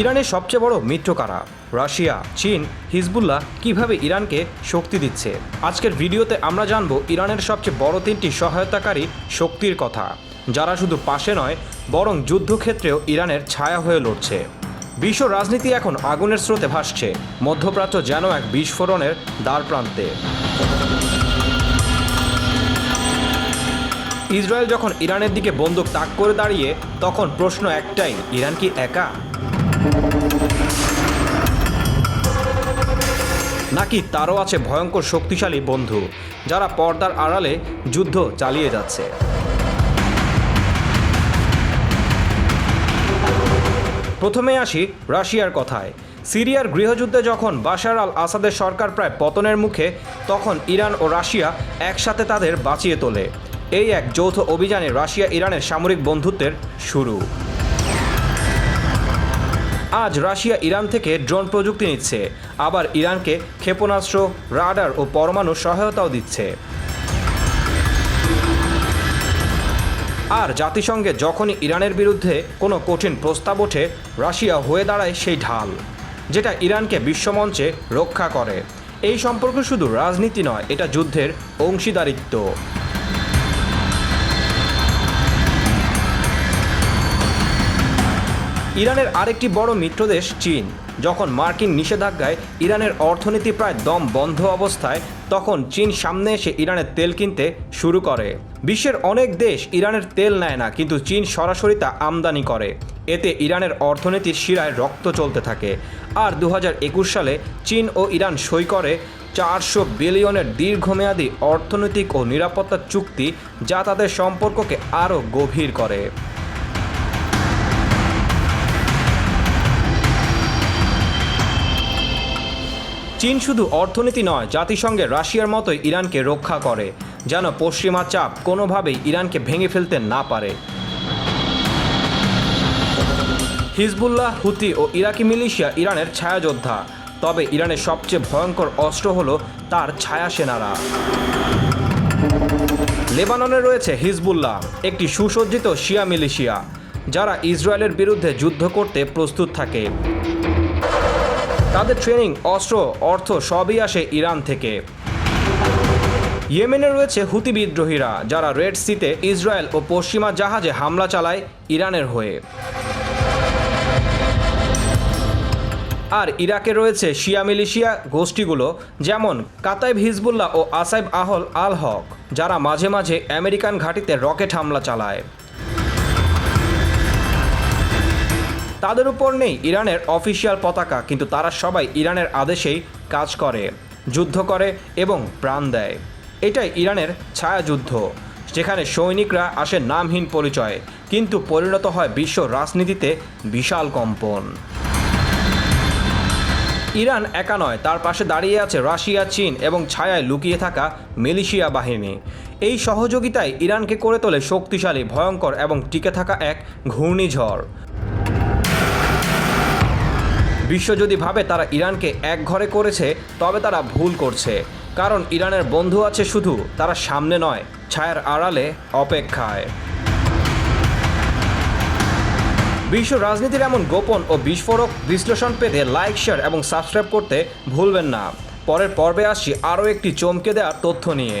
ইরানের সবচেয়ে বড় মিত্র কারা? রাশিয়া, চীন, হিজবুল্লাহ কীভাবে ইরানকে শক্তি দিচ্ছে? আজকের ভিডিওতে আমরা জানব ইরানের সবচেয়ে বড় তিনটি সহায়তাকারী শক্তির কথা, যারা শুধু পাশে নয়, বরং যুদ্ধক্ষেত্রেও ইরানের ছায়া হয়ে লড়ছে। বিশ্ব রাজনীতি এখন আগুনের স্রোতে ভাসছে, মধ্যপ্রাচ্য যেন এক বিস্ফোরণের দ্বার প্রান্তে। ইসরায়েল যখন ইরানের দিকে বন্দুক তাক করে দাঁড়িয়ে, তখন প্রশ্ন একটাই, ইরান কি একা? নাকি তারও আছে ভয়ঙ্কর শক্তিশালী বন্ধু, যারা পর্দার আড়ালে যুদ্ধ চালিয়ে যাচ্ছে? প্রথমে আসি রাশিয়ার কথায়। সিরিয়ার গৃহযুদ্ধে যখন বাশার আল আসাদের সরকার প্রায় পতনের মুখে, তখন ইরান ও রাশিয়া একসাথে তাদের বাঁচিয়ে তোলে। এই এক যৌথ অভিযানে রাশিয়া ইরানের সামরিক বন্ধুত্বের শুরু। আজ রাশিয়া ইরান থেকে ড্রোন প্রযুক্তি নিচ্ছে। আবার ইরানকে ক্ষেপণাস্ত্র, রাডার ও পরমাণু সহায়তাও দিচ্ছে। আর জাতিসংঘে যখনই ইরানের বিরুদ্ধে কোনো কঠিন প্রস্তাব ওঠে, রাশিয়া হয়ে দাঁড়ায় সেই ঢাল, যেটা ইরানকে বিশ্বমঞ্চে রক্ষা করে। এই সম্পর্ক শুধু রাজনীতি নয়, এটা যুদ্ধের অংশীদারিত্ব। ইরানের আরেকটি বড় মিত্রদেশ চীন। যখন মার্কিন নিষেধাজ্ঞায় ইরানের অর্থনীতি প্রায় দম বন্ধ অবস্থায়, তখন চীন সামনে এসে ইরানের তেল কিনতে শুরু করে। বিশ্বের অনেক দেশ ইরানের তেল নেয় না, কিন্তু চীন সরাসরি তা আমদানি করে। এতে ইরানের অর্থনীতির শিরায় রক্ত চলতে থাকে। আর দু হাজার একুশ সালে চীন ও ইরান সই করে চারশো বিলিয়নের দীর্ঘমেয়াদী অর্থনৈতিক ও নিরাপত্তা চুক্তি, যা তাদের সম্পর্ককে আরও গভীর করে। চীন শুধু অর্থনীতি নয়, জাতিসংঘে রাশিয়ার মতোই ইরানকে রক্ষা করে। যেন পশ্চিমা চাপ কোনোভাবেই ইরানকে ভেঙে ফেলতে না পারে। হিজবুল্লাহ, হুতি ও ইরাকি মিলিশিয়া ইরানের ছায়াযোদ্ধা। তবে ইরানের সবচেয়ে ভয়ঙ্কর অস্ত্র হল তার ছায়া সেনারা। লেবাননে রয়েছে হিজবুল্লাহ, একটি সুসজ্জিত শিয়া মিলিশিয়া, যারা ইসরায়েলের বিরুদ্ধে যুদ্ধ করতে প্রস্তুত থাকে। তাদের ট্রেনিং অস্ত্র, অর্থ সবই আসে ইরান থেকে। ইয়েমেনে রয়েছে হুতি বিদ্রোহীরা, যারা রেড সিতে ইসরায়েল ও পশ্চিমা জাহাজে হামলা চালায় ইরানের হয়ে। আর ইরাকে রয়েছে শিয়া মিলিশিয়া গোষ্ঠীগুলো, যেমন কাতাইব হিজবুল্লাহ ও আসাইব আহল আল হক, যারা মাঝে মাঝে আমেরিকান ঘাঁটিতে রকেট হামলা চালায়। তাদের উপর নেই ইরানের অফিসিয়াল পতাকা, কিন্তু তারা সবাই ইরানের আদেশেই কাজ করে, যুদ্ধ করে এবং প্রাণ দেয়। এটাই ইরানের ছায়াযুদ্ধ, যেখানে সৈনিকরা আসে নামহীন পরিচয়, কিন্তু পরিণত হয় বিশ্ব রাজনীতিতে বিশাল কম্পন। ইরান একা নয়, তার পাশে দাঁড়িয়ে আছে রাশিয়া, চীন এবং ছায়ায় লুকিয়ে থাকা মিলিশিয়া বাহিনী। এই সহযোগিতায় ইরানকে করে তোলে শক্তিশালী, ভয়ঙ্কর এবং টিকে থাকা এক ঘূর্ণিঝড়। বিশ্ব যদি ভাবে তারা ইরানকে এক ঘরে করেছে, তবে তারা ভুল করছে। কারণ ইরানের বন্ধু আছে শুধু, তারা সামনে নয়, ছায়ার আড়ালে অপেক্ষায়। বিশ্ব রাজনীতির এমন গোপন ও বিস্ফোরক বিশ্লেষণ পেতে লাইক, শেয়ার এবং সাবস্ক্রাইব করতে ভুলবেন না। পরের পর্বে আসছি আরও একটি চমকে দেওয়ার তথ্য নিয়ে।